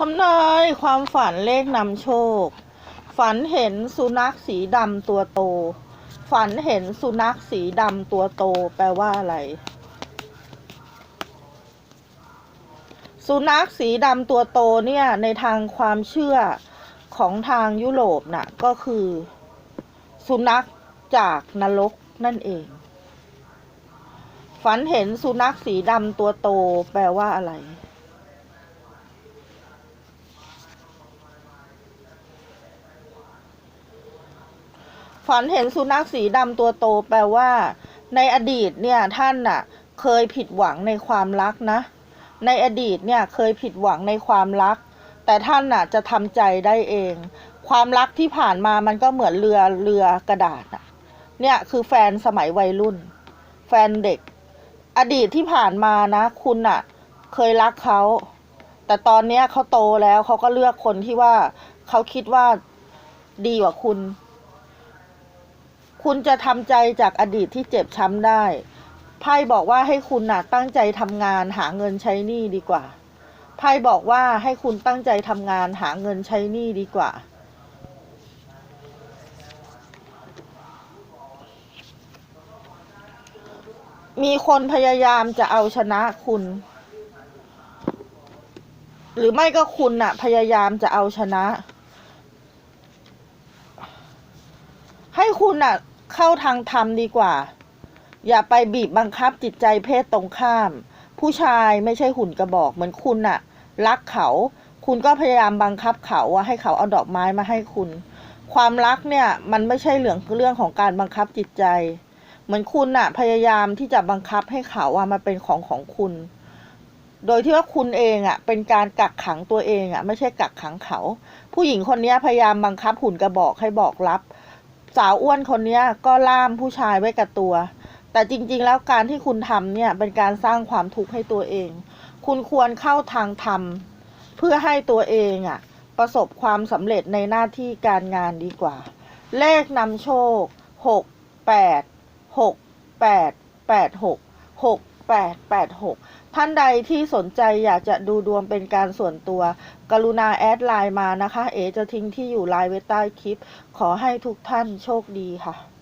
ทำนายความฝันเลขนำโชค ฝันเห็นสุนัขสีดำตัวโต ฝันเห็นสุนัขสีดำตัวโต แปลว่าอะไร สุนัขสีดำตัวโตเนี่ย ในทางความเชื่อของทางยุโรปน่ะ ก็คือ สุนัขจากนรกนั่นเอง ฝันเห็นสุนัขสีดำตัวโต แปลว่าอะไร ฝันเห็นสุนัขสีดำตัวโตแปลว่า ในอดีตเนี่ยท่านน่ะเคยผิดหวังในความรักนะ ในอดีตเนี่ยเคยผิดหวังในความรัก แต่ท่านน่ะจะทำใจได้เอง ความรักที่ผ่านมามันก็เหมือนเรือเรือกระดาษน่ะเนี่ยคือแฟนสมัยวัยรุ่น แฟนเด็ก อดีตที่ผ่านมานะ คุณน่ะ เคยรักเขาแต่ตอนเนี้ยเขาโตแล้วเขาก็เลือกคนที่ว่าเขาคิดว่าดีกว่าคุณ คุณจะทำใจจากอดีตที่เจ็บช้ำได้ไพ่บอกว่าให้คุณน่ะตั้งใจทำงานหาเงินใช้หนี้ดีกว่าไพ่บอกว่าให้คุณตั้งใจทำงานหาเงินใช้หนี้ดีกว่า มีคนพยายามจะเอาชนะคุณ หรือไม่ก็คุณน่ะพยายามจะเอาชนะ ให้ คุณน่ะเข้าทางธรรมดีกว่า อย่าไปบีบบังคับจิตใจเพศตรงข้าม ผู้ชายไม่ใช่หุ่นกระบอก เหมือนคุณน่ะรักเขา คุณก็พยายามบังคับเขาว่าให้เขาเอาดอกไม้มาให้คุณ ความรักเนี่ยมันไม่ใช่เรื่องเรื่องของการบังคับจิตใจ เหมือนคุณน่ะพยายามที่จะบังคับให้เขาว่ามาเป็นของของคุณ โดยที่ว่าคุณเองอะเป็นการกักขังตัวเองอะไม่ใช่กักขังเขา ผู้หญิงคนนี้พยายามบังคับหุ่นกระบอกให้บอกรับ สาวอ้วนคนนี้ก็ล่ามผู้ชายไว้กับตัว แต่จริงๆ แล้วการที่คุณทำเนี่ยเป็นการสร้างความทุกข์ให้ตัวเอง คุณควรเข้าทางธรรมเพื่อให้ตัวเองอะประสบความสำเร็จในหน้าที่การงานดีกว่า เลขนำโชคหกแปดหก แปดแปดหกท่านใดที่สนใจอยากจะดูดวงเป็นการส่วนตัว กรุณาแอดไลน์มานะคะ เอจะทิ้งที่อยู่ไลน์ไว้ใต้คลิป ขอให้ทุกท่านโชคดีค่ะ